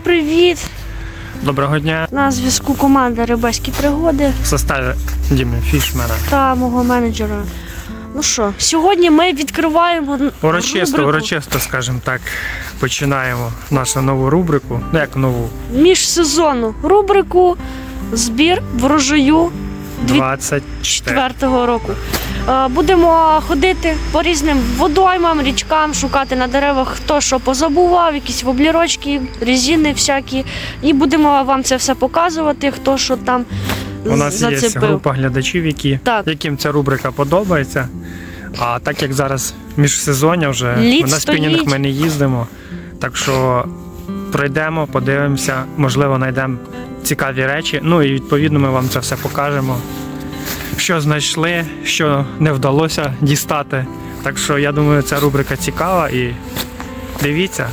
Всім привіт! Доброго дня. На зв'язку команда Рибальські пригоди В составі Діми Фішмена. та мого менеджера. Ну що, сьогодні ми відкриваємо Урочисто, рубрику урочисто, скажімо так, починаємо нашу нову рубрику. Ну як нову? міжсезонну рубрику Збір врожаю 24. 2004 року. Е, Будемо ходити по різним водоймам, річкам, шукати на деревах, хто що позабував, якісь воблірочки, резини всякі. І будемо вам це все показувати, хто що там У нас є група глядачів, які, Так. яким ця рубрика подобається. А так як зараз міжсезоння вже Лід на спінінг ми не їздимо. Так що пройдемо, подивимося, можливо, знайдемо цікаві речі. Ну і відповідно ми вам це все покажемо. Що знайшли, що не вдалося дістати. Так що я думаю, ця рубрика цікава і дивіться,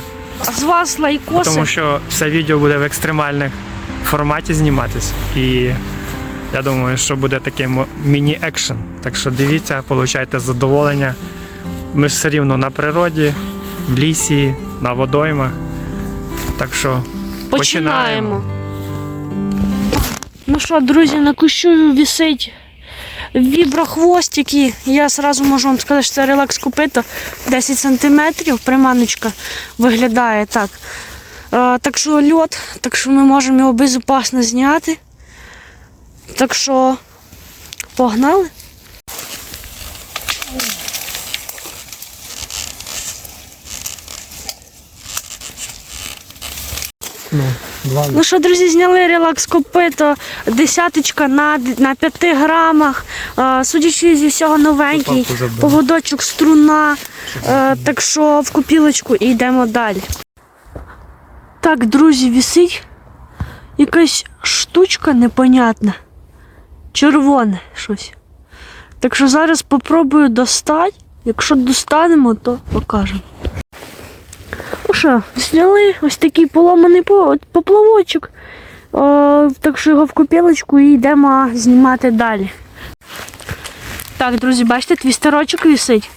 з вас лайкоси. тому що це відео буде в екстремальних форматі зніматись. І я думаю, що буде такий міні-екшен. Так що дивіться, получайте задоволення. Ми ж все рівно на природі, в лісі, на водоймах. Так що Починаємо. Ну що, друзі, на кущу висить віброхвост, який я зразу можу вам сказати, що це релакс купито 10 см, приманочка виглядає так. Е, так що льот, так що ми можемо його безпечно зняти. Так що погнали. ну, Ну що, друзі, зняли релакс копито, десяточка на, на 5 грамах. Е, Судячи зі всього новенький, поводочок струна. Е, Так що в купілочку і йдемо далі. Так, друзі, висить якась штучка непонятна. Червоне щось. Так що зараз попробую достати. Якщо достанемо, то покажемо. Що, зняли ось такий поломаний поплавочок. О, так що його в купілочку і йдемо знімати далі. Так, друзі, бачите, твістерочок висить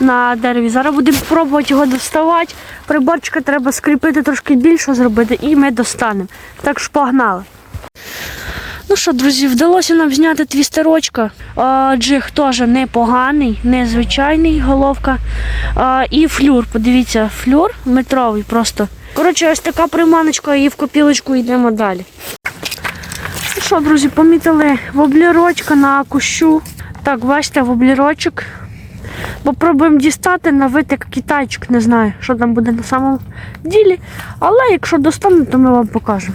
на дереві. Зараз будемо пробувати його доставати. Приборчика треба скріпити трошки більше зробити і ми достанемо. Так що погнали. Ну що, друзі, вдалося нам зняти твістерочка. Джиг теж непоганий, незвичайний головка. А, і флюр, подивіться, флюр метровий просто. Коротше, ось така приманочка і в копілочку йдемо далі. Ну що, друзі, помітили воблірочка на кущу. Так, бачите, воблірочок. Попробуємо дістати на витик китайчик, не знаю, що там буде на самому ділі. Але якщо достанемо, то ми вам покажемо.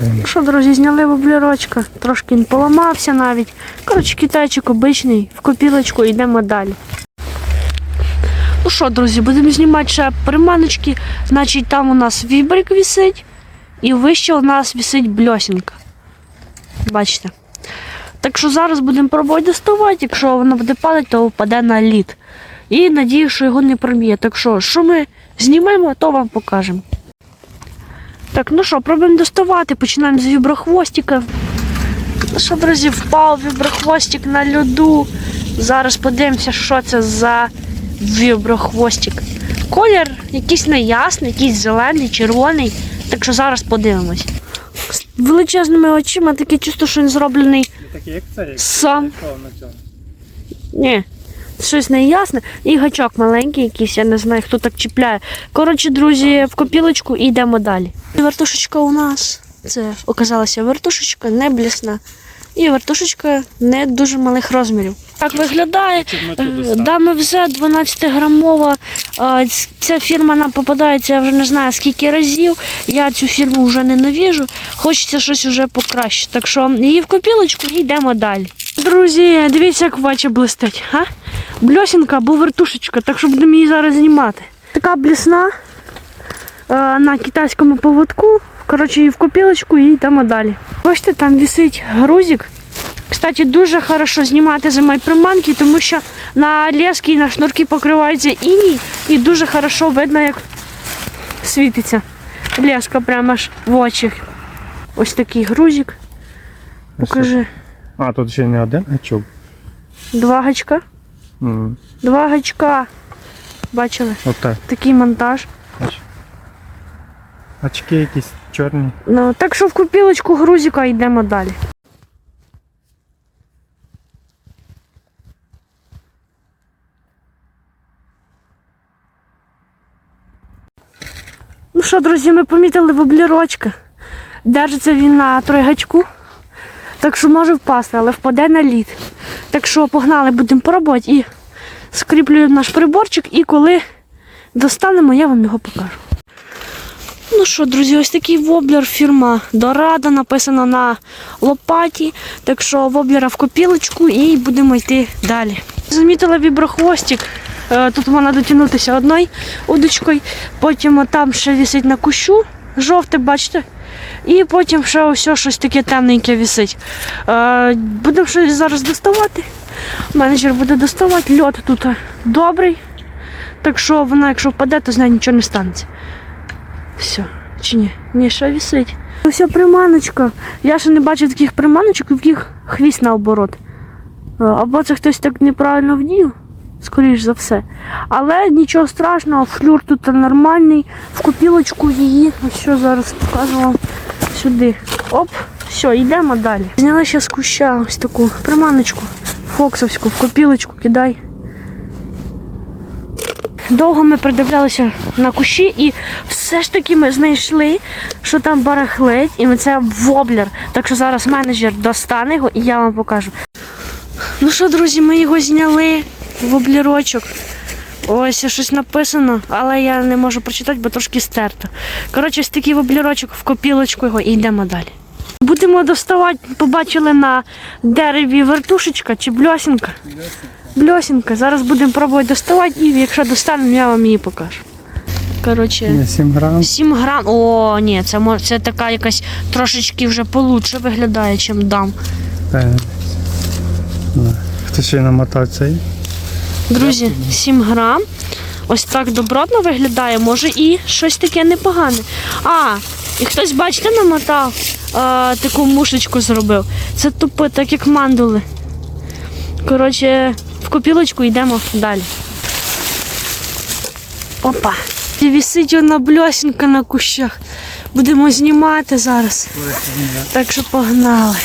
Ну що, друзі, зняли воблірочка, трошки він поламався навіть. Коротше, китайчик обичний, в копілочку йдемо далі. Ну що, друзі, будемо знімати ще приманочки. Значить, там у нас вібрик висить, і вище у нас висить бльосінка. Бачите? Так що зараз будемо пробувати доставати. Якщо воно буде падати, то впаде на лід. І надію, що його не проб'є. Так що, що ми знімемо, то вам покажемо. Так, ну що, пробуємо доставати. Починаємо з віброхвостика. Ну що, друзі, впав віброхвостик на льоду. Зараз подивимося, що це за віброхвостик. Колір якийсь неясний, якийсь зелений, червоний. Так що зараз подивимось. З величезними очима таке чувство, що він зроблений Такий як цей, сам. на цьому. Ні, щось неясне. І гачок маленький якийсь, я не знаю, хто так чіпляє. Коротше, друзі, в копілочку і йдемо далі. Вертушечка у нас. Це оказалася вертушечка не блісна. І вертушечка не дуже малих розмірів. Так виглядає. Дами вже 12 грамова. Е, Ця фірма нам попадається, я вже не знаю скільки разів. Я цю фірму вже ненавіжу. Хочеться щось вже покраще. Так що її в копілочку і йдемо далі. Друзі, дивіться, як бача блистить. А? Бльосінка або вертушечка, так що будемо її зараз знімати. Така блісна е, на китайському поводку. Коротше, її в копілочку і йдемо далі. Бачите, там висить грузик. Кстати, дуже хорошо знімати зимою приманки, тому що на лески і на шнурки покривається іній, і дуже хорошо видно, як світиться. Леска прямо аж в очі. Ось такий грузик. Покажи. А, тут ще не один гачок. Два гачка. Два гачка. Бачили? Отак. Такий монтаж. Очки якісь чорні. Ну, так що в купілочку грузика йдемо далі. Ну що, друзі, ми помітили воблірочка. Держиться він на тройгачку. Так що може впасти, але впаде на лід. Так що погнали, будемо пробувати і скріплюємо наш приборчик, і коли достанемо, я вам його покажу. Ну що, друзі, ось такий воблер фірма Дорада написано на лопаті. Так що воблера в копілочку і будемо йти далі. Замітила віброхвостик. Е, Тут можна дотягнутися одною удочкою, потім там ще висить на кущу, жовте, бачите? І потім ще ось щось таке темненьке висить. Е, Будемо щось зараз доставати. Менеджер буде доставати. Льот тут добрий. Так що вона, якщо впаде, то з нею нічого не станеться. Все, чи ні? Ні, ще висить. Ось приманочка. Я ще не бачив таких приманочок, у яких хвіст наоборот. Е, Або це хтось так неправильно вдів, скоріш за все. Але нічого страшного, флюр тут нормальний, в копілочку її. Що зараз покажу вам сюди. Оп, все, йдемо далі. Зняли ще з куща ось таку приманочку фоксовську, в копілочку кидай. Довго ми придивлялися на кущі і все ж таки ми знайшли, що там барахлить, і це воблер. Так що зараз менеджер достане його і я вам покажу. Ну що, друзі, ми його зняли, воблерочок. Ось щось написано, але я не можу прочитати, бо трошки стерто. Коротше, ось такий воблерочок в копілочку його і йдемо далі. Будемо доставати, побачили на дереві вертушечка чи бльосінка. Бльосінка. Зараз будемо пробувати доставати і якщо достанемо, я вам її покажу. Коротше, 7 грам. 7 грам. О, ні, це мож- це така якась трошечки вже получше виглядає, чим дам. Хто ще й намотав цей? Друзі, 7 грам. Ось так добротно виглядає, може і щось таке непогане. А, і хтось, бачите, намотав а, таку мушечку зробив. Це тупо, так як мандули. Коротше, в копілочку йдемо далі. Опа. І висить вона бльосінка на кущах. Будемо знімати зараз. Так що погнали.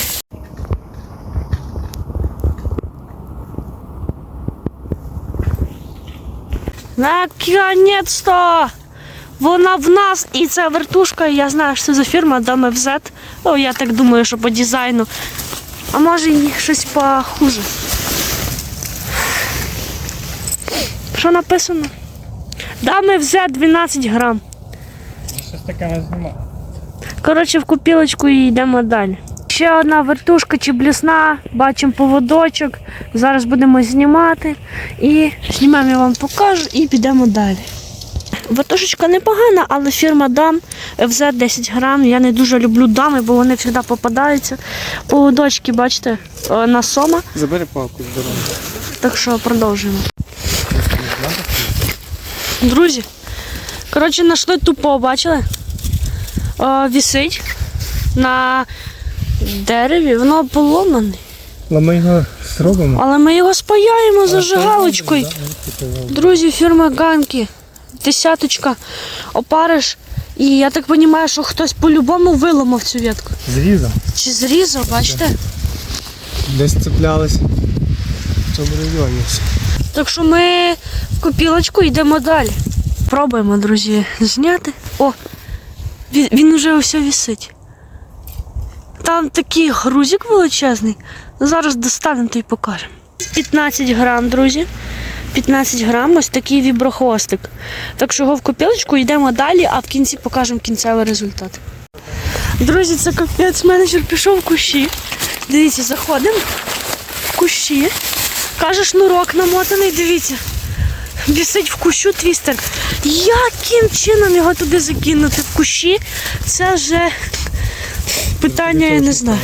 Наконець-то! Вона в нас і це вертушка. Я знаю, що це за фірма DMFZ. Ну, я так думаю, що по дизайну. А може і щось похуже. Що написано? DMFZ 12 грам. Щось таке не знімав. Коротше, в купілочку і йдемо далі. Ще одна вертушка чи блісна, бачимо поводочок. Зараз будемо знімати. І знімемо, я вам покажу і підемо далі. Вертушечка непогана, але фірма дам FZ 10 грам. Я не дуже люблю дами, бо вони завжди попадаються. Поводочки, бачите, е, на сома. Забери палку з. Так що продовжуємо. Друзі, коротше, знайшли тупо, бачили? О, вісить на дереві, воно поломане. Але ми його зробимо. Але ми його спаяємо зажигалочкою. Друзі, фірма Ганки. Десяточка, опариш. І я так розумію, що хтось по-любому виламав цю ветку. Зрізав. Чи зрізав, бачите? Десь цеплялись. В цьому районі. Так що ми в копілочку йдемо далі. Пробуємо, друзі, зняти. О, він, уже ось висить. Там такий грузик величезний. Зараз достанемо та й покажемо. 15 грам, друзі. 15 грам, ось такий віброхвостик. Так що його в копілочку йдемо далі, а в кінці покажемо кінцевий результат. Друзі, це капець, менеджер пішов в кущі. Дивіться, заходимо в кущі. Каже, шнурок намотаний, дивіться. Вісить в кущу твістер. Яким чином його туди закинути в кущі? Це вже питання, я не знаю.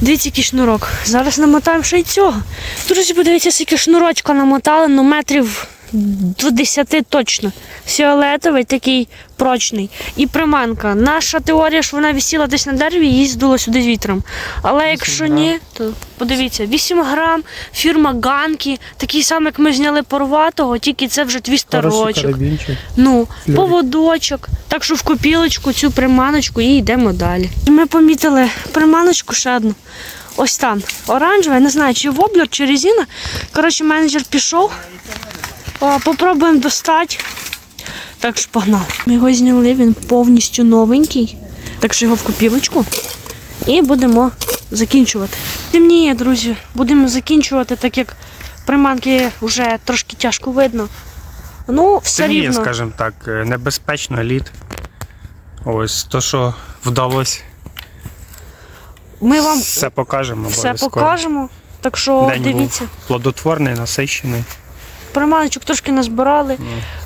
Дивіться, який шнурок. Зараз намотаємо ще й цього. Друзі, подивіться, скільки шнурочка намотали, ну метрів до 10 точно. Фіолетовий такий прочний. І приманка. Наша теорія, що вона висіла десь на дереві і її здуло сюди вітром. Але якщо грам. ні, то подивіться, 8 грам, фірма Ганкі, такий самий, як ми зняли порватого, тільки це вже твій старочок. Ну, поводочок. Так що в копілочку цю приманочку і йдемо далі. Ми помітили приманочку ще одну. Ось там. Оранжева, я не знаю, чи воблер, чи резина. Коротше, менеджер пішов. Попробуємо достати. Так що погнали. Ми його зняли, він повністю новенький. Так що його в копілочку. І будемо закінчувати. Темніє, друзі. Будемо закінчувати, так як приманки вже трошки тяжко видно. Ну, все Це є, рівно. скажімо так, е, небезпечно лід. Ось то, що вдалося, Ми вам все покажемо. все обов'язково. покажемо. Так що День дивіться. був плодотворний, насичений. Приманочок трошки назбирали.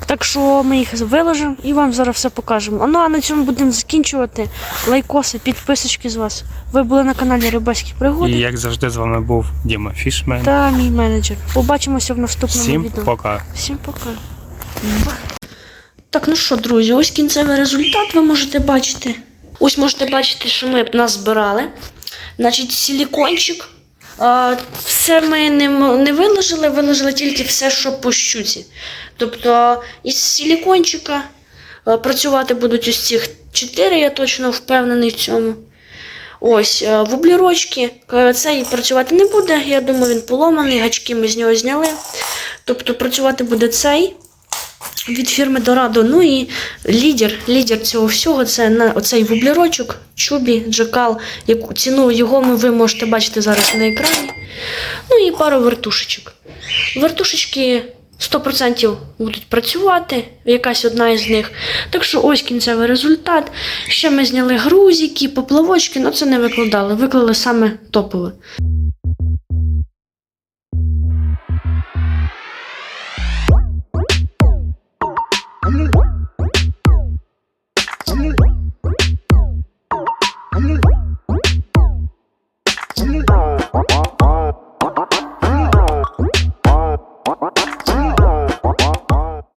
Так що ми їх виложимо і вам зараз все покажемо. Ну а на цьому будемо закінчувати. Лайкоси, підписочки з вас. Ви були на каналі Рибальські І як завжди з вами був Діма Фішмен. та мій менеджер. Побачимося в наступному Всім відео. пока. Всім пока. Так, ну що, друзі, ось кінцевий результат ви можете бачити. Ось можете бачити, що ми назбирали. Значить, силікончик. Все ми не, не виложили, виложили тільки все, що по щуці. Тобто із силікончика працювати будуть ось цих чотири, я точно впевнений в цьому. Ось, вублірочки, цей працювати не буде. Я думаю, він поломаний, гачки ми з нього зняли. Тобто працювати буде цей від фірми Дорадо. Ну і лідер, лідер цього всього це на оцей вублірочок, чубі, джекал. Яку ціну його ви можете бачити зараз на екрані. Ну і пару вертушечок. Вертушечки 100% будуть працювати, якась одна із них. Так що ось кінцевий результат. Ще ми зняли грузики, поплавочки, але це не викладали. Виклали саме топове.